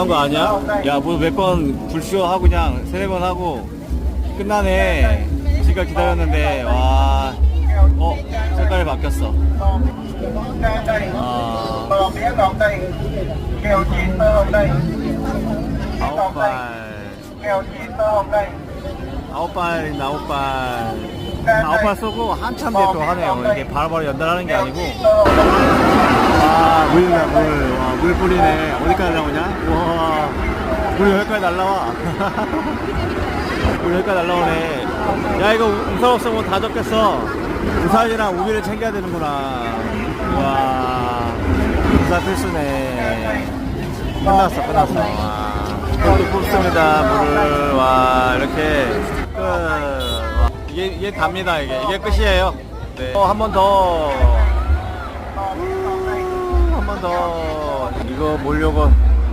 너무한 거 아니야? 야, 뭐 몇 번 불쇼 하고 그냥 세네 번 하고 끝나네. 지가 기다렸는데 와, 어 색깔이 바뀌었어. 아, 아홉 발, 아홉 발이나 아홉 발. 아홉 발 쏘고 한참 뒤에 또 하네요. 이게 바로바로 연달하는 게 아니고. 와, 물이다, 물. 와, 물 뿌리네. 어디까지 나오냐? 와, 물 여기까지 날라와. 물 여기까지 날라오네. 야, 이거 우산 없으면 다 적겠어. 우산이랑 우비를 챙겨야 되는구나. 와, 우산 필수네. 끝났어, 끝났어. 와. 또 뽑습니다, 물을. 와, 이렇게. 끝. 와, 이게, 이게 답니다, 이게. 이게 끝이에요. 네. 어, 한번 더. 한 번 더. 이거 몰려고